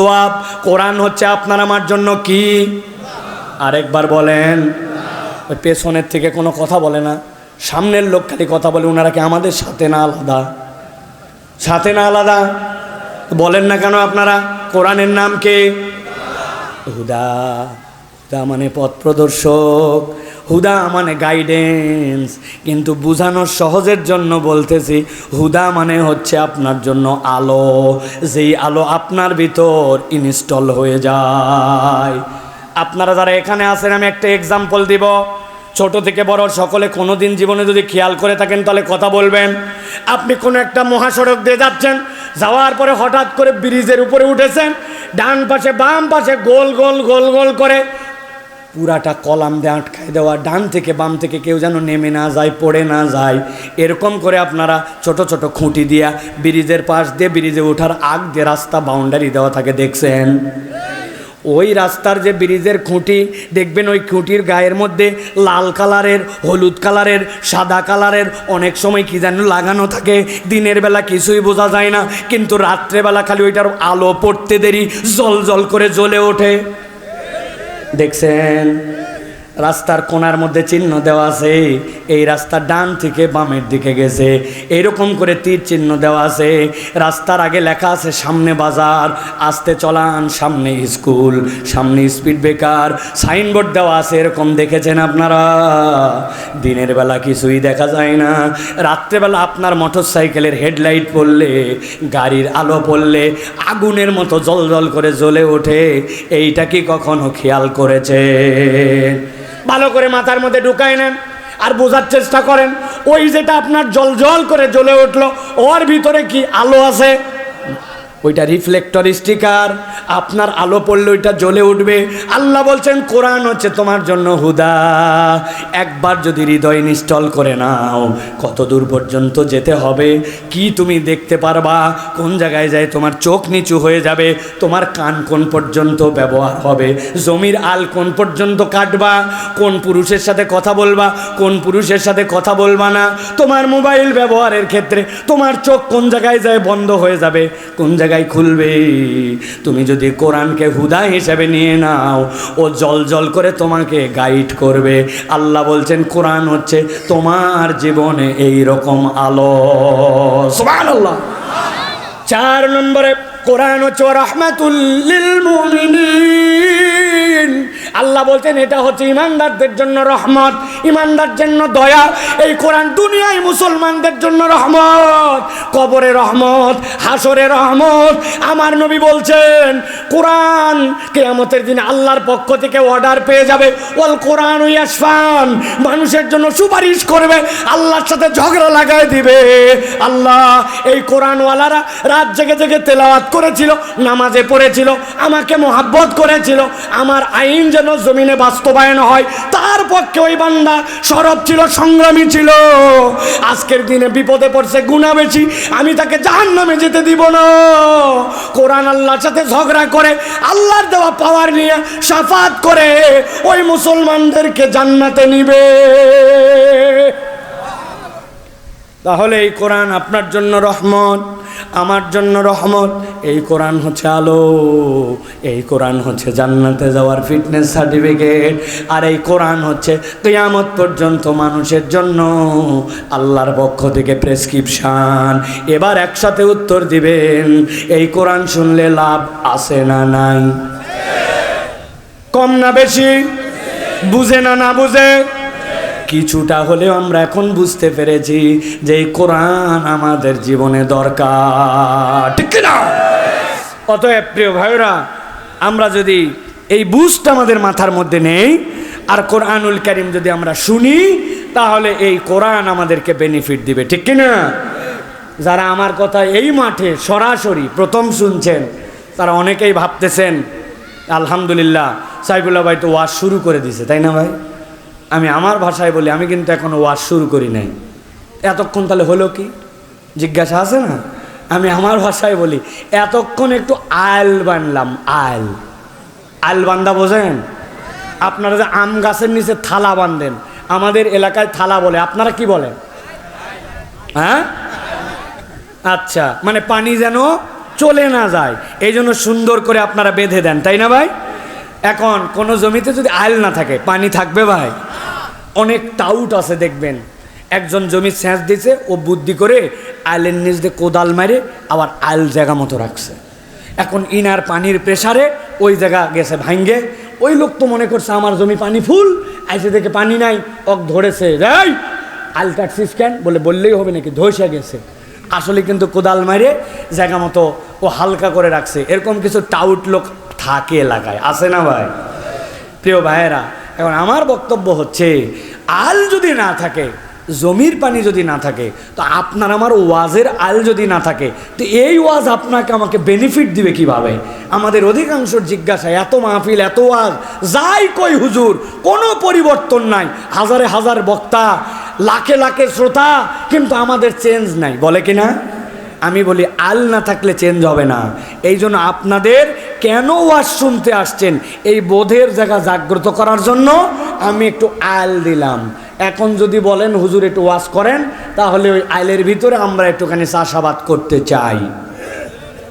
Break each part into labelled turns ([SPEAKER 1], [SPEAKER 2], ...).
[SPEAKER 1] সোয়াব, কোরআন হচ্ছে আপনার আমার জন্য কি? আরেকবার বলেন। ওই পেছনের থেকে কোনো কথা বলে না। সামনের লোক খালি কথা বলে ওনারা কি আমাদের সাথে না আলাদা? সাথে না আলাদা? বলেন না কেন আপনারা? কোরআনের নাম কে? হুদা। হুদা মানে পথ প্রদর্শক। হুদা মানে গাইডেন্স কিন্তু বোঝানোর সহজের জন্য বলতেছি, হুদা মানে হচ্ছে আপনার জন্য আলো। যেই আলো আপনার ভিতর ইনস্টল হয়ে যায়। আপনারা যারা এখানে আছেন, আমি একটা এক্সাম্পল দিব। ছোট থেকে বড় সকলে কোনোদিন জীবনে যদি খেয়াল করে থাকেন, তাহলে কথা বলবেন। আপনি কোনো একটা মহাসড়ক দিয়ে যাচ্ছেন, যাওয়ার পরে হঠাৎ করে ব্রিজের উপরে উঠেছেন, ডান পাশে বাম পাশে গোল গোল গোল গোল করে পুরাটা কলাম দিয়ে আটকায় দেওয়া, ডান থেকে বাম থেকে কেউ যেন নেমে না যায়, পড়ে না যায়। এরকম করে আপনারা ছোট ছোট খুঁটি দিয়া ব্রিজের পাশ দিয়ে ব্রিজে ওঠার আগ দিয়ে রাস্তা বাউন্ডারি দেওয়া থাকে, দেখছেন? ওই রাস্তার যে ব্রিজের খুঁটি, দেখবেন ওই খুঁটির গায়ের মধ্যে লাল কালারের, হলুদ কালারের, সাদা কালারের অনেক সময় কি যেন লাগানো থাকে। দিনের বেলা কিছুই বোঝা যায় না, কিন্তু রাত্রেবেলা খালি ওইটার আলো পড়তে দেরি, জল জল করে জ্বলে ওঠে। দেখছেন রাস্তার কোনার মধ্যে চিহ্ন দেওয়া আছে। এই রাস্তা ডান থেকে বামের দিকে গেছে। এরকম করে তীর চিহ্ন দেওয়া আছে। রাস্তার আগে লেখা আছে, সামনে বাজার, আসতে চলান, সামনে স্কুল, সামনে স্পিড ব্রেকার, সাইনবোর্ড দেওয়া আছে, এরকম দেখেছেন আপনারা? দিনের বেলা কিছুই দেখা যায় না। রাত্রেবেলা আপনার মোটর সাইকেলের হেডলাইট পড়লে, গাড়ির আলো পড়লে, আগুনের মতো জল জল করে জ্বলে ওঠে। এইটা কি কখনো খেয়াল করেছে ভালো করে মাথার মধ্যে ঢুকায় নেন আর বোঝার চেষ্টা করেন। ওই যেটা আপনার জল জল করে জ্বলে উঠল, ওর ভিতরে কি আলো আছে? ওইটা রিফ্লেক্টর স্টিকার আপনার আলো পড়লে ওইটা জ্বলে উঠবে। আল্লাহ বলছেন, কোরআন হচ্ছে তোমার জন্য হুদা। একবার যদি হৃদয় ইনস্টল করে নাও, কত দূর পর্যন্ত যেতে হবে? কি তুমি দেখতে পারবা? কোন জায়গায় যায় তোমার চোখ নিচু হয়ে যাবে? তোমার কান কোন পর্যন্ত ব্যবহার হবে? জমির আল কোন পর্যন্ত কাটবা? কোন পুরুষের সাথে কথা বলবা? কোন পুরুষের সাথে কথা বলবা না? তোমার মোবাইল ব্যবহারের ক্ষেত্রে তোমার চোখ কোন জায়গায় যায় বন্ধ হয়ে যাবে? কোন জায়গায় খুলবে। তুমি যদি কোরআনকে হুদা হিসেবে নিয়ে নাও, ও জল জল করে তোমাকে গাইড করবে। আল্লাহ বলছেন, কোরআন হচ্ছে তোমার জীবনে এই রকম আলো। আল্লাহ চার নম্বরে, কোরআন হচ্ছে রহমাতুল্লিল মুমিনিন। আল্লাহ বলছেন, এটা হচ্ছে ইমানদারদের জন্য রহমত। ইমানদার জন্য দয়া। এই কোরআন দুনিয়ায় মুসলমানদের জন্য রহমত। কবরে রহমত, হাসরে রহমত। আমার নবী বলছেন, কোরআন কেয়ামতের দিন আল্লাহর পক্ষ থেকে অর্ডার পেয়ে যাবে। ওয়াল কোরআন ইয়াসফান মানুষের জন্য সুপারিশ করবে। আল্লাহর সাথে ঝগড়া লাগায় দিবে। আল্লাহ এই কোরআনওয়ালারা রাত জেগে জেগে তেলাওয়াত করেছিল, নামাজে পড়েছিল, আমাকে মোহাব্বত করেছিল। আমার আইন যেন জমিনে বাস্তবায়ন হয়, তার পক্ষে ওই বান্দা সরব ছিল, সংগ্রামী ছিল। আজকের দিনে বিপদে পড়ছে গুণা বেশি, আমি তাকে জাহান নামে যেতে দিব না। কোরআন আল্লাহর সাথে ঝগড়া করে, আল্লাহর দেওয়া পাওয়ার নিয়ে সাফাত করে, ওই মুসলমানদেরকে জান্নাতে নিবে। তাহলে এই কোরআন আপনার জন্য রহমত, আমার জন্য রহমত। এই কোরআন হচ্ছে আলো, এই কোরআন হচ্ছে জান্নাতে যাওয়ার ফিটনেস সার্টিফিকেট, আর এই কোরআন হচ্ছে কেয়ামত পর্যন্ত মানুষের জন্য আল্লাহর পক্ষ থেকে প্রেসক্রিপশান। এবার একসাথে উত্তর দিবেন, এই কোরআন শুনলে লাভ আছে না নাই? কম না বেশি? বুঝে না না বুঝে? কিছুটা হলেও আমরা এখন বুঝতে পেরেছি যে কোরআন আমাদের জীবনে দরকার। ঠিক না? অতএব প্রিয় ভাইরা আমরা যদি এই বুঝটা আমাদের মাথার মধ্যে নেই আর কোরআনুল করিম যদি আমরা শুনি, তাহলে এই কোরআন আমাদেরকে বেনিফিট দিবে। ঠিক কিনা যারা আমার কথা এই মাঠে সরাসরি প্রথম শুনছেন, তারা অনেকেই ভাবতেছেন, আলহামদুলিল্লাহ, সাইফুল্লাহ ভাই তো ওয়াজ শুরু করে দিছে, তাই না ভাই? আমি আমার ভাষায় বলি, আমি কিন্তু এখনও ওয়াজ শুরু করি নাই। এতক্ষণ তাহলে হলো কি? জিজ্ঞাসা আছে না? আমি আমার ভাষায় বলি, এতক্ষণ একটু আল বানলাম আল আল বান্দা বোঝেন? আপনারা যে আম গাছের নিচে থালা বাঁধেন, আমাদের এলাকায় থালা বলে, আপনারা কি বলেন? হ্যাঁ? আচ্ছা মানে পানি যেন চলে না যায় এই জন্য সুন্দর করে আপনারা বেঁধে দেন, তাই না ভাই? এখন কোনো জমিতে যদি আইল না থাকে, পানি থাকবে ভাই। অনেক টাউট আছে, দেখবেন। একজন জমি সেচ দিছে, ও বুদ্ধি করে আইলের নিচ দিয়ে কোদাল মারে, আবার আইল জায়গা মতো রাখছে। এখন ইনার পানির প্রেসারে ওই জায়গা গেছে ভাঙ্গে। ওই লোক তো মনে করছে, আমার জমি পানি ফুল, আইসে দেখে পানি নাই, অক ধরেছে। রাই আল কাটছিস কেন বলে, বললেই হবে নাকি? ধসে গেছে। আসলে কিন্তু কোদাল মারে, জায়গা মতো ও হালকা করে রাখছে। এরকম কিছু টাউট লোক থাকে এলাকায়। আছে না ভাই? প্রিয় ভাইয়েরা, এখন আমার বক্তব্য হচ্ছে, আল যদি না থাকে, জমির পানি যদি না থাকে, তো আপনার আমার ওয়াজের আল যদি না থাকে, তো এই ওয়াজ আপনাকে আমাকে বেনিফিট দিবে কীভাবে? আমাদের অধিকাংশ জিজ্ঞাসা এত মাহফিল, এত ওয়াজ, যাই কই হুজুর, কোনো পরিবর্তন নাই। হাজারে হাজার বক্তা, লাখে লাখে শ্রোতা, কিন্তু আমাদের চেঞ্জ নাই। বলে কি না আমি বলি, আল না থাকলে চেঞ্জ হবে না। এই জন্য আপনাদের কেন ওয়াজ শুনতে আসছেন? এই বোধের জায়গা জাগ্রত করার জন্য আমি একটু আল দিলাম। এখন যদি বলেন, হুজুর একটু ওয়াজ করেন, তাহলে ওই আইলের ভিতরে আমরা একটুখানি চাষাবাদ করতে চাই।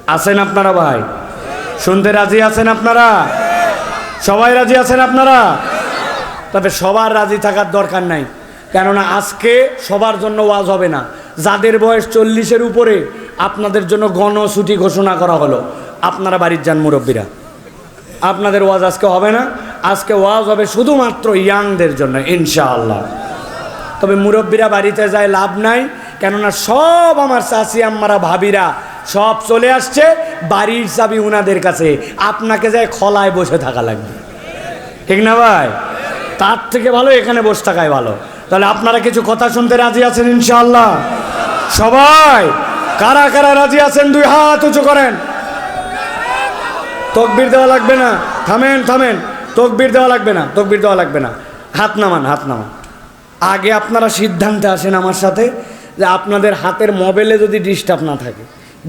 [SPEAKER 1] আছেন আপনারা ভাই? শুনতে রাজি আছেন আপনারা? সবাই রাজি আছেন আপনারা? তবে সবার রাজি থাকার দরকার নাই। কেননা আজকে সবার জন্য ওয়াজ হবে না। যাদের বয়স চল্লিশের উপরে আপনাদের জন্য গণছুটি ঘোষণা করা হলো। আপনারা বাড়ির যান মুরব্বীরা। আপনাদের ওয়াজ আজকে হবে না। আজকে ওয়াজ হবে শুধুমাত্র ইয়াংদের জন্য, ইনশাআল্লাহ। তবে মুরব্বীরা বাড়িতে যায় লাভ নাই, কেননা সব আমার চাষি আম্মারা, ভাবিরা সব চলে আসছে, বাড়ির চাবি উনাদের কাছে। আপনাকে যায় খলায় বসে থাকা লাগবে। ঠিক না ভাই? তার থেকে ভালো এখানে বসে থাকাই ভালো। তাহলে আপনারা কিছু কথা শুনতে রাজি আছেন, ইনশাআল্লাহ? সবাই, কারা কারা রাজি আছেন, দুই হাত উঁচু করেন। তকবির দেওয়া লাগবে না। থামেন থামেন। তকবির দেওয়া লাগবে না, তকবির দেওয়া লাগবে না। হাত নামান হাত নামান। আগে আপনারা সিদ্ধান্তে আসেন আমার সাথে যে আপনাদের হাতের মোবাইলে যদি ডিস্টার্ব না থাকে,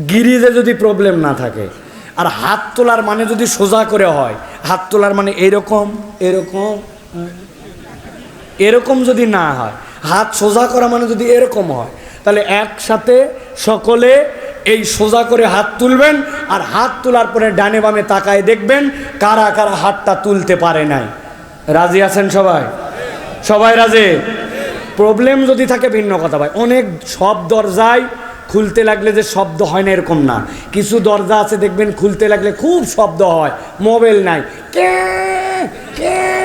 [SPEAKER 1] গিরিজে যদি প্রবলেম না থাকে, আর হাত তোলার মানে যদি সোজা করে হয়, হাত তোলার মানে এরকম এরকম এরকম যদি না হয়, হাত সোজা করা মানে যদি এরকম হয় তাহলে একসাথে সকলে এই সোজা করে হাত তুলবেন আর হাত তোলার পরে ডানে বামে তাকায় দেখবেন কারা কারা হাতটা তুলতে পারে নাই। রাজি আছেন সবাই? সবাই রাজি? প্রবলেম যদি থাকে ভিন্ন কথা ভাই। অনেক সব দরজায় খুলতে লাগলে যে শব্দ হয় না এরকম না। কিছু দরজা আছে দেখবেন খুলতে লাগলে খুব শব্দ হয়। মোবাইল নাই। কে কে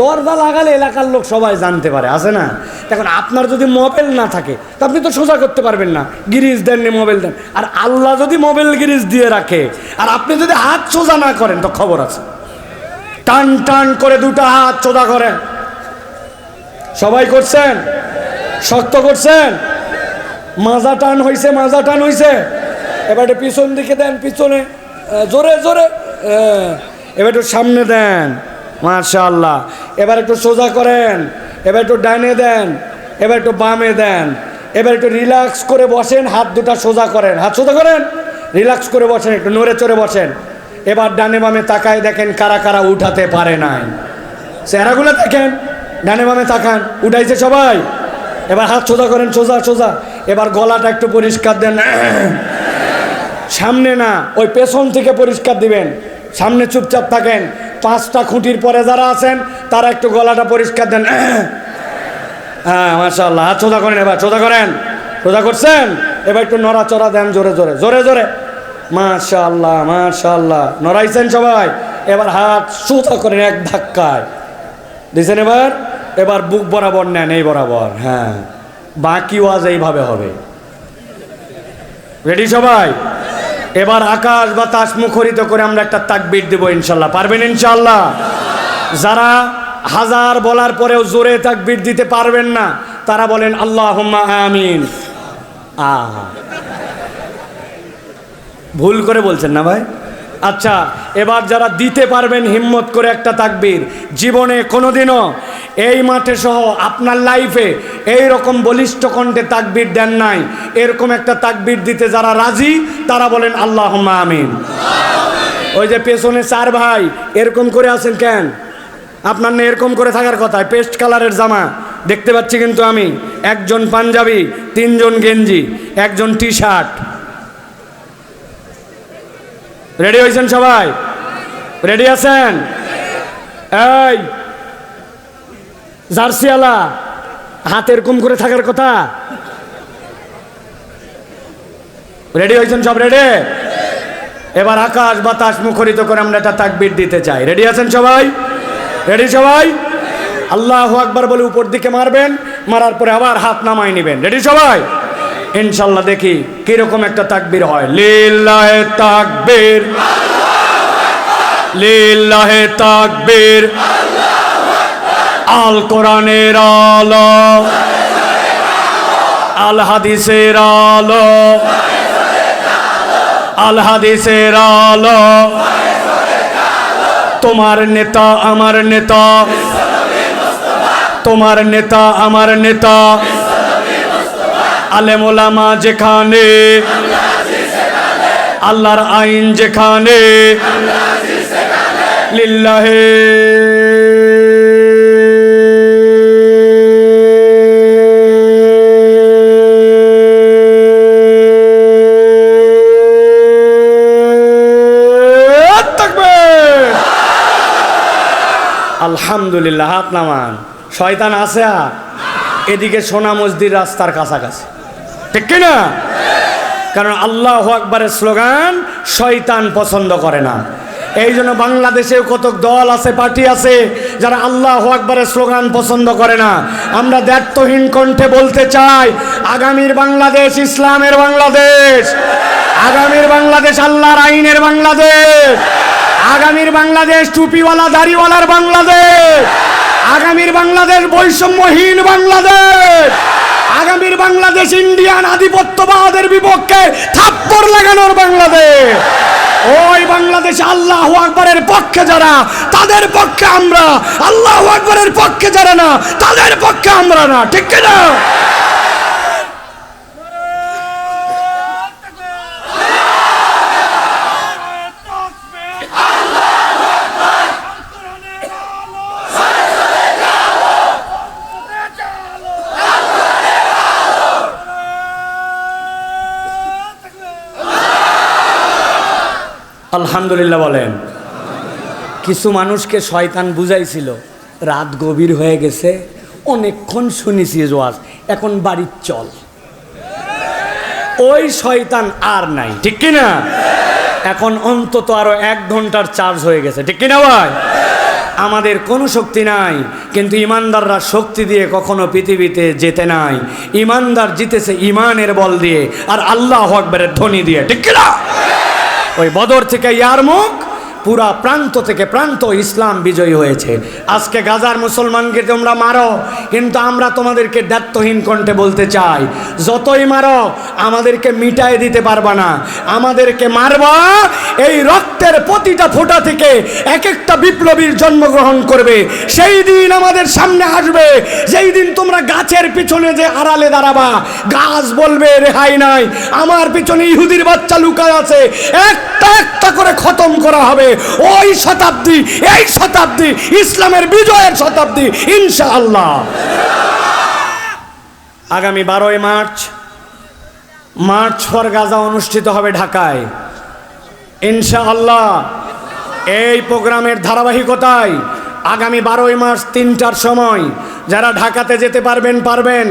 [SPEAKER 1] দরজা লাগালে এলাকার লোক সবাই জানতে পারে, আছে না? এখন আপনার যদি মোবাইল না থাকে, তো আপনি তো সোজা করতে পারবেন না। গিরিজ দেন নি মোবাইল দেন। আর আল্লাহ যদি মোবাইল গিরিজ দিয়ে রাখে, আর আপনি যদি হাত সোজা না করেন, তো খবর আছে। টান টান করে দুটো হাত সোজা করেন। সবাই করছেন? শক্ত করছেন? মাজা টান হয়েছে মাজা টান হয়েছে এবার পিছন দিকে দেন, পিছনে। জোরে জোরে। এবার সামনে দেন। মাশাআল্লাহ। এবার একটু সোজা করেন, এবার একটু ডাইনে দেন, এবার একটু বামে দেন, এবার একটু রিল্যাক্স করে বসেন, হাত দুটা সোজা করেন। হাত সোজা করেন? রিল্যাক্স করে বসেন, একটু নড়ে চড়ে বসেন। এবার ডানে বামে তাকায় দেখেন কারা কারা উঠাতে পারে নাই। চেহারাগুলো দেখেন, ডানে বামে তাকান, উঠাইছে সবাই। এবার হাত সোজা করেন, সোজা সোজা। এবার গলাটা একটু পরিষ্কার দেন। সামনে না, ওই পেছন থেকে পরিষ্কার দিবেন। সামনে চুপচাপ থাকেন। পাঁচটা খুঁটির পরে যারা আছেন, তারা একটু গলাটা পরিষ্কার দেন। হ্যাঁ মাশাল্লাহ হাত সোজা করেন এবার, সোজা করেন। সোজা করছেন? এবার একটু নড়াচড়া দেন জোরে জোরে জোরে জোরে। মাশাল্লাহ মাশাল্লাহ নড়াইছেন সবাই। এবার হাত সোজা করেন এক ধাক্কায়। দিছেন এবার? এবার বুক বরাবর নেন, এই বরাবর। হ্যাঁ। বাকি ওয়াজ এইভাবে হবে। রেডি সবাই? এবার আকাশ বাতাস মুখরিত করে আমরা একটা তাকবির দেব ইনশাল্লাহ। পারবেন ইনশাল্লাহ? যারা হাজার বলার পরেও জোরে তাকবির দিতে পারবেন না, তারা বলেন আল্লাহ আমিন। আহা। ভুল করে বলছেন না ভাই? আচ্ছা এবার যারা দিতে পারবেন হিম্মত করে একটা তাকবীর, জীবনে কোনোদিনও এই মাঠে সহ আপনার লাইফে এই রকম বলিষ্ঠ কণ্ঠে তাকবীর দেন নাই। এরকম একটা তাকবীর দিতে যারা রাজি, তারা বলেন আল্লাহ আমিন। ওই যে পেছনে চার ভাই, এরকম করে আছেন কেন? আপনার না এরকম করে থাকার কথা, পেস্ট কালারের জামা। দেখতে পাচ্ছি কিন্তু আমি, একজন পাঞ্জাবি, তিনজন গেঞ্জি, একজন টি শার্ট রেডি হয়েছেন সবাই? রেডি আছেন? এই জার্সিয়ালা হাত এরকম করে থাকার কথা? রেডি হয়েছেন সব রেডি এবার আকাশ বাতাস মুখরিত করে আমরা একটা তাকবির দিতে চাই। রেডি আছেন সবাই? রেডি সবাই? আল্লাহ আকবার বলে উপর দিকে মারবেন, মারার পরে আবার হাত নামাই নেবেন। রেডি সবাই? ইনশাল্লাহ দেখি কীরকম একটা তাকবির হয়। লিল্লাহে তাকবীর। লিল্লাহে তাকবীর। আল কোরআনের আলো। আল হাদিসের আলো। আল হাদিসের আলো। তোমার নেতা আমার নেতা। তোমার নেতা আমার নেতা। আলেমোলামা যেখানে, আল্লাহর আইন যেখানে, লিল্লাহে। আলহামদুলিল্লাহ, হাত নামান। শয়তান আছে এদিকে সোনা মসজিদ রাস্তার কাছাকাছি। ঠিক কি না কারণ আল্লাহ আকবরের স্লোগান, শয়তান পছন্দ করে না। এই জন্য বাংলাদেশেও কত দল আছে, পার্টি আছে, যারা আল্লাহ আকবরের স্লোগান পছন্দ করে না। আমরা দ্ব্যর্থহীন কণ্ঠে বলতে চাই, আগামীর বাংলাদেশ ইসলামের বাংলাদেশ, আগামীর বাংলাদেশ আল্লাহর আইনের বাংলাদেশ, আগামীর বাংলাদেশ টুপিওয়ালা, দাড়িওয়ালার বাংলাদেশ, আগামীর বাংলাদেশ বৈষম্যহীন বাংলাদেশ। আগামীর বাংলাদেশ ইন্ডিয়ান আধিপত্যবাদের বিপক্ষে থাপ্পড় লাগানোর বাংলাদেশ। ওই বাংলাদেশ আল্লাহ আকবরের পক্ষে যারা, তাদের পক্ষে আমরা। আল্লাহ আকবরের পক্ষে যারা না, তাদের পক্ষে আমরা না। ঠিক না আলহামদুলিল্লাহ বলেন। কিছু মানুষকে শয়তান বুঝাইছিল, রাত গভীর হয়ে গেছে, অনেকক্ষণ শুনেছি জোয়াজ, এখন বাড়ির চল। ওই শয়তান আর নাই, ঠিক কি না এখন অন্তত আরও এক ঘণ্টার চার্জ হয়ে গেছে, ঠিক কিনা ভাই? আমাদের কোনো শক্তি নাই, কিন্তু ইমানদাররা শক্তি দিয়ে কখনো পৃথিবীতে যেতে নাই। ইমানদার জিতেছে ইমানের বল দিয়ে, আর আল্লাহ আকবরের ধ্বনি দিয়ে, ঠিক কিনা? ওই বদর থেকে ইয়ারমুখ পুরা প্রান্ত থেকে প্রান্ত ইসলাম বিজয়ী হয়েছে। আজকে গাজার মুসলমানকে তোমরা মারো, কিন্তু আমরা তোমাদেরকে দায়িত্বহীন কণ্ঠে বলতে চাই, যতই মারো, আমাদেরকে মিটায় দিতে পারবা না। আমাদেরকে মারবা, এই রক্তের প্রতিটা ফোঁটা থেকে এক একটা বিপ্লবীর জন্মগ্রহণ করবে। সেই দিন আমাদের সামনে আসবে, যেই দিন তোমরা গাছের পিছনে যে আড়ালে দাঁড়াবা, গাছ বলবে, রেহাই নাই, আমার পিছনে ইহুদির বাচ্চা লুকায় আছে, একটা একটা করে খতম করা হবে। ওই শতাব্দী, এই শতাব্দী, ইসলামের বিজয়ের শতাব্দী, ইনশাআল্লাহ। আগামী বারোই মার্চ মার্চ ফর গাজা অনুষ্ঠিত হবে ঢাকায়। ইনশাআল্লাহ, এই প্রোগ্রামের ধারাবাহিকতায় আগামী বারোই মার্চ তিনটার সময় যারা ঢাকাতে যেতে পারবেন পারবেন।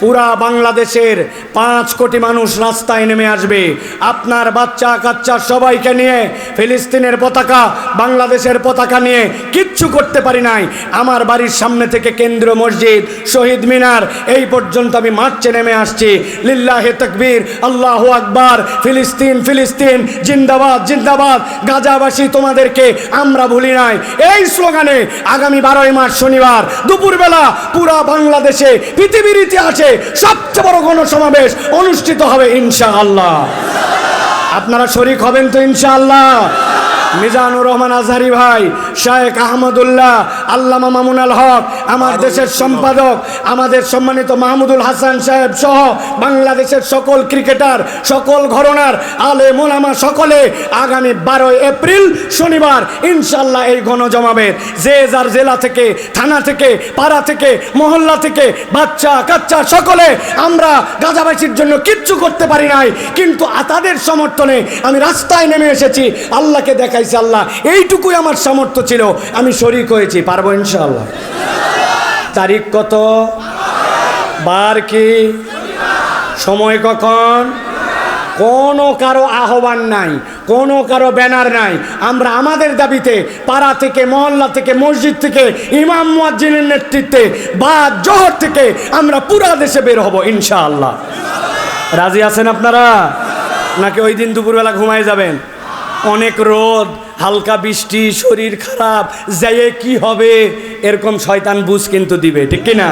[SPEAKER 1] পুরা বাংলাদেশের পাঁচ কোটি মানুষ রাস্তায় নেমে আসবে। আপনার বাচ্চা, কাচ্চা সবাইকে নিয়ে, ফিলিস্তিনের পতাকা, বাংলাদেশের পতাকা নিয়ে কিচ্ছু করতে পারি নাই। আমার বাড়ির সামনে থেকে কেন্দ্র মসজিদ, শহীদ মিনার, এই পর্যন্ত আমি মার্চে নেমে আসছি। লিল্লাহে তকবীর, আল্লাহ আকবার, ফিলিস্তিন ফিলিস্তিন, জিন্দাবাদ জিন্দাবাদ। গাজাবাসী তোমাদেরকে আমরা ভুলি নাই। এই স্লোগানে আগামী বারোই মার্চ শনিবার দুপুরবেলা পুরা বাংলাদেশে, পৃথিবীর ইতিহাসে সবচেয়ে বড় গণসমাবেশ অনুষ্ঠিত হবে ইনশাআল্লাহ। আপনারা শরিক হবেন তো ইনশাআল্লাহ। মিজানুর রহমান আজহারি ভাই শায়েখ আহমদুল্লাহ আল্লামা মামুনাল হক আমার দেশের সম্পাদক আমাদের সম্মানিত মাহমুদুল হাসান সাহেব সহ বাংলাদেশের সকল ক্রিকেটার সকল ঘরনার আলে মোলামা সকলে আগামী বারোই এপ্রিল শনিবার ইনশাল্লাহ এই গণজমাবের যে যার জেলা থেকে থানা থেকে পাড়া থেকে মহল্লা থেকে বাচ্চা কাচ্চা সকলে আমরা গাজাবাসীর জন্য কিচ্ছু করতে পারি নাই। কিন্তু তাদের সমর্থনে আমি রাস্তায় নেমে এসেছি। আল্লাহকে দেখাইছি আল্লাহ, এইটুকুই আমার সামর্থ্য ছিল, আমি শরিক হয়েছি, পারব ইনশাল্লাহ তারিখ কত? বার কি? সময় কখন? কোনো কারও আহ্বান নাই, কোনো কারও ব্যানার নাই। আমরা আমাদের দাবিতে পাড়া থেকে, মহল্লা থেকে, মসজিদ থেকে, ইমাম মুয়াজ্জিনের নেতৃত্বে বা জহর থেকে আমরা পুরা দেশে বের হব ইনশাআল্লাহ। রাজি আছেন আপনারা? নাকি ওই দিন দুপুরবেলা ঘুমায় যাবেন? অনেক রোদ, হালকা বৃষ্টি, শরীর খারাপ, যাইয়ে কি হবে? এরকম শয়তান বুঝ কিন্তু দিবে, ঠিক কি না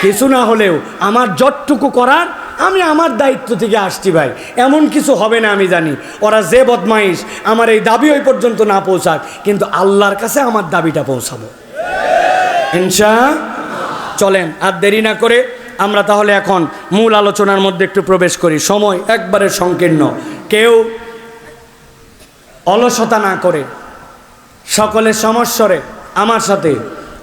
[SPEAKER 1] কিছু না হলেও আমার যতটুকু করার, আমি আমার দায়িত্ব থেকে আসছি ভাই। এমন কিছু হবে না আমি জানি। ওরা যে বদমাইশ, আমার এই দাবি ওই পর্যন্ত না পৌঁছাক, কিন্তু আল্লাহর কাছে আমার দাবিটা পৌঁছাবো। ইনশা চলেন, আর দেরি না করে আমরা তাহলে এখন মূল আলোচনার মধ্যে একটু প্রবেশ করি। সময় একবারে সংকীর্ণ। কেউ অলসতা না করে, সকলের সমস্বরে আমার সাথে।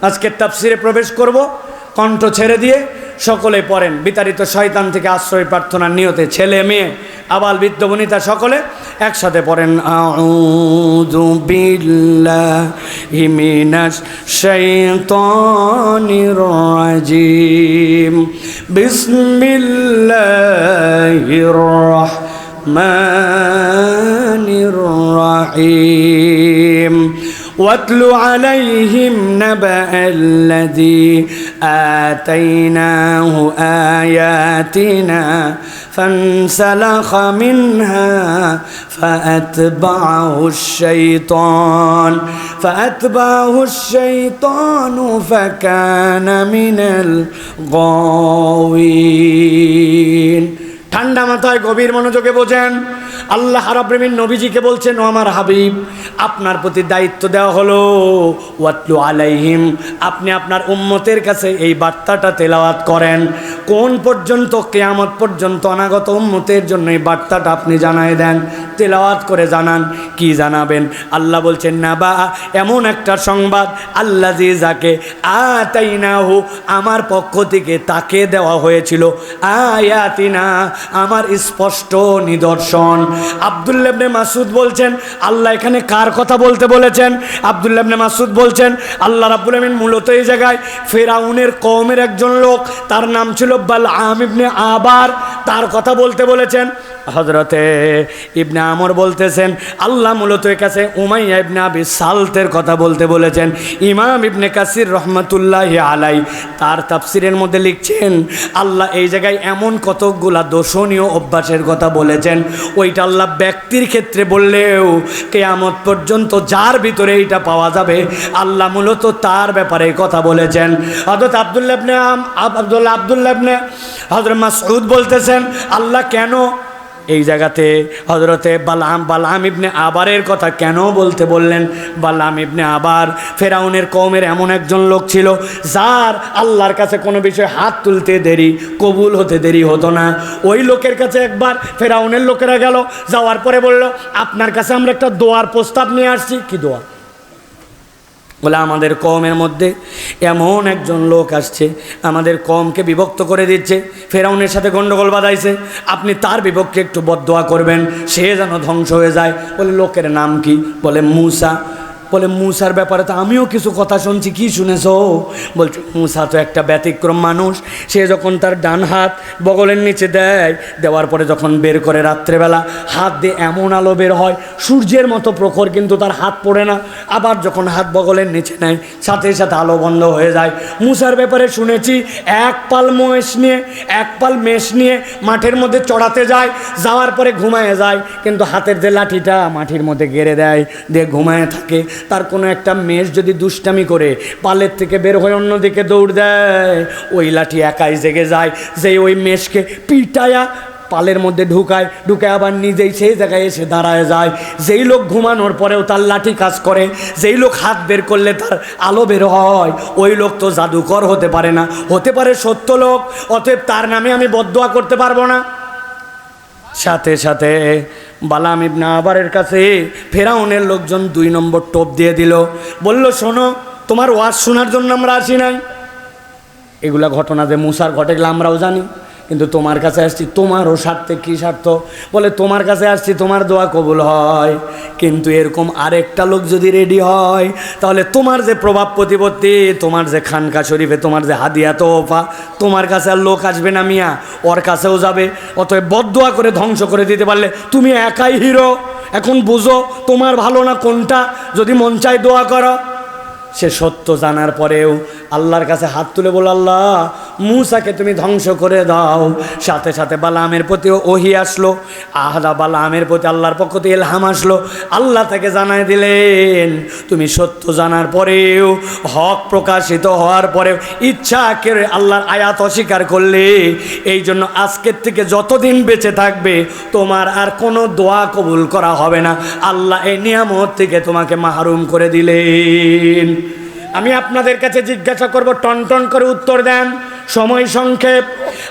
[SPEAKER 1] আজকে তাফসিরে প্রবেশ করব, কণ্ঠ ছেড়ে দিয়ে সকলে পড়েন। বিতাড়িত শয়তান থেকে আশ্রয় প্রার্থনার নিয়তে ছেলে, মেয়ে, আবাল, বৃদ্ধ, বনিতা সকলে একসাথে পড়েন। আউযু বিল্লাহি মিনাশ শাইতানির রাজিম। বিসমিল্লাহির রাহমানির الرحمن الرحيم. واتل عليهم نبأ الذي آتيناه آياتنا فانسلخ منها فأتبعه الشيطان فأتبعه الشيطان فكان من الغاوين. ঠান্ডা মাথায় গভীর মনোযোগে বোঝেন। আল্লাহ রাব্রমিন নবীজিকে বলছেন, ও আমার হাবিব, আপনার প্রতি দায়িত্ব দেওয়া হলো, ওয়াতলু আলাইহিম, আপনি আপনার উম্মতের কাছে এই বার্তাটা তেলাওয়াত করেন। কোন পর্যন্ত, কেয়ামত পর্যন্ত অনাগত উম্মতের জন্য এই বার্তাটা আপনি জানায় দেন, তেলাওয়াত করে জানান, কি জানাবেন? আল্লাহ বলছেন না বা এমন একটা সংবাদ আল্লাহ জি যাকে আতাইনাহু আমার পক্ষ থেকে তাকে দেওয়া হয়েছিল। আয়াতিনা, আমার স্পষ্ট নিদর্শন আবদুল্লাবনে মাসুদ বলছেন, আল্লাহ এখানে কার কথা বলতে বলেছেন? আবদুল্লাবনে মাসুদ বলছেন, আল্লাহ রাব্বুল আমিন মূলত এই জায়গায় ফেরাউনের কওমের একজন লোক, তার নাম ছিল বাল ইবনে আবার, তার কথা বলতে বলেছেন। হজরতে ইবনে আমর বলতেছেন, আল্লাহ মূলত এর কাছে উমাইয়া ইবনে আবি সালতের কথা বলতে বলেছেন। ইমাম ইবনে কাসির রহমতুল্লাহ আলাই, তার তাফসিরের মধ্যে লিখছেন, আল্লাহ এই জায়গায় এমন কতকগুলা দোষণীয় অভ্যাসের কথা বলেছেন, ওইটা আল্লাহ ব্যক্তির ক্ষেত্রে বললেও কেয়ামত পর্যন্ত যার ভিতরে এইটা পাওয়া যাবে, আল্লাহ মূলত তার ব্যাপারে কথা বলেছেন। হজরত আবদুল্লাবনে আবদুল্লাহ আবদুল্লাবনে হজরত মাসউদ বলতেছেন, আল্লাহ কেন এই জায়গাতে হজরতে বালাম বালাম ইবনে আবারের কথা কেন বলতে বললেন? বালাম ইবনে আবার ফেরাউনের কমের এমন একজন লোক ছিল, যার আল্লাহর কাছে কোনো বিষয়ে হাত তুলতে দেরি, কবুল হতে দেরি হতো না। ওই লোকের কাছে একবার ফেরাউনের লোকেরা গেল, যাওয়ার পরে বলল, আপনার কাছে আমরা একটা দোয়ার প্রস্তাব নিয়ে আসছি। কি দোয়া? বলে, আমাদের কমের মধ্যে এমন একজন লোক আসছে, আমাদের কমকে বিভক্ত করে দিচ্ছে, ফেরাউনের সাথে গণ্ডগোল বাঁধাইছে, আপনি তার বিপক্ষে একটু বদোয়া করবেন, সে যেন ধ্বংস হয়ে যায়। বলে, লোকের নাম কি? বলে, মুসা। বলে, মুসার ব্যাপারে তো আমিও কিছু কথা শুনছি, কি শুনেছ? বলছে, মুসা তো একটা ব্যতিক্রম মানুষ, সে যখন তার ডান হাত বগলের নিচে দেয়, দেওয়ার পরে যখন বের করে রাত্রেবেলা, হাত দিয়ে এমন আলো বের হয়, সূর্যের মতো প্রখর কিন্তু তার হাত পড়ে না, আবার যখন হাত বগলের নিচে নেয়, সাথে সাথে আলো বন্ধ হয়ে যায়। মুসার ব্যাপারে শুনেছি, এক পাল মেষ নিয়ে, এক পাল মেষ নিয়ে মাঠের মধ্যে চড়াতে যায়, যাওয়ার পরে ঘুমায় যায়, কিন্তু হাতের যে লাঠিটা মাটির মধ্যে গেড়ে দেয়, দিয়ে ঘুমায় থাকে তার কোনো একটা মেষ যদি দুষ্টামি করে, পালের থেকে বের হয়ে অন্যদিকে দৌড় দেয়। ওই লাঠি একাই জেগে যায় যে ওই মেষকে পিটায়া পালের মধ্যে ঢুকায় ঢুকে আবার নিজেই সেই জায়গায় এসে দাঁড়ায় যায়। যেই লোক ঘুমানোর পরেও তার লাঠি কাজ করে, যেই লোক হাত বের করলে তার আলো বের হয়, ওই লোক তো জাদুকর হতে পারে না। হতে পারে সত্য লোক, অতএব তার নামে আমি বদদোয়া করতে পারব না। সাথে সাথে বালাম ইবনা আবারের কাছে ফেরাউনের লোকজন দুই নম্বর টোপ দিয়ে দিল। বলল, শোনো, তোমার ওয়াজ শোনার জন্য আমরা আসি নাই। এগুলা ঘটনা যে মুসার ঘটে গেলে আমরাও জানি। কিন্তু তোমার কাছে আসছি, তোমারও স্বার্থে কী স্বার্থ? বলে, তোমার কাছে আসছি, তোমার দোয়া কবুল হয়। কিন্তু এরকম আরেকটা লোক যদি রেডি হয়, তাহলে তোমার যে প্রভাব প্রতিপত্তি, তোমার যে খানকা শরীফে, তোমার যে হাদিয়া তোফা তোমার কাছে আর লোক আসবে না মিয়া, ওর কাছেও যাবে। অতএব বদোয়া করে ধ্বংস করে দিতে পারলে তুমি একাই হিরো। এখন বুঝো তোমার ভালো না কোনটা? যদি মন চায় দোয়া করো। সে সত্য জানার পরেও আল্লাহর কাছে হাত তুলে বল, আল্লাহ মুসাকে তুমি ধ্বংস করে দাও। সাথে সাথে বালামের প্রতিও ওহি আসলো। আহাদা বালামের প্রতি আল্লাহর পক্ষ থেকে এলহাম আসলো। আল্লাহ তাকে জানাই দিলেন, তুমি সত্য জানার পরেও, হক প্রকাশিত হওয়ার পরেও ইচ্ছা করে আল্লাহর আয়াত অস্বীকার করলে এই জন্য আজকের থেকে যতদিন বেঁচে থাকবে, তোমার আর কোনো দোয়া কবুল করা হবে না। আল্লাহ এই নিয়ামত থেকে তোমাকে মাহরুম করে দিলেন। আমি আপনাদের কাছে জিজ্ঞাসা করব, টন টন করে উত্তর দেন। সময় সংক্ষেপ।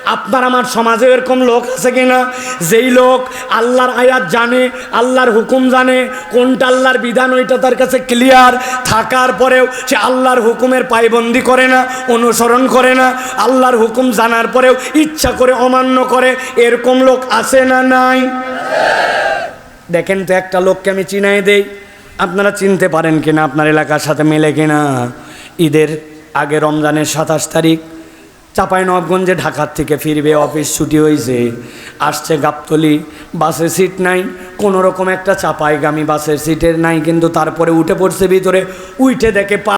[SPEAKER 1] আপনার আমার সমাজে এরকম লোক আছে কিনা? যেই লোক আল্লাহর আয়াত জানে, আল্লাহর হুকুম জানে, কোনটা আল্লাহর বিধান, ওইটা তার কাছে ক্লিয়ার থাকার পরেও সে আল্লাহর হুকুমের পায়বন্দি করে না, অনুসরণ করে না। আল্লাহর হুকুম জানার পরেও ইচ্ছা করে, অমান্য করে। এরকম লোক আছে না নাই? দেখেন তো একটা লোককে আমি চিনাই দেই। আপনারা চিনতে পারেন কিনা, আপনার এলাকার সাথে মেলে কিনা। ঈদের আগে রমজানের সাতাশ তারিখ চাপাই নবগঞ্জে ঢাকার থেকে ফিরবে, অফিস ছুটি হয়েছে আসছে গাবতলি বাসে সিট নাই কোনো রকম একটা চাপাইগামী বাসের সিটের নাই, কিন্তু তারপরে উঠে পড়ছে ভিতরে, উঠে দেখে পা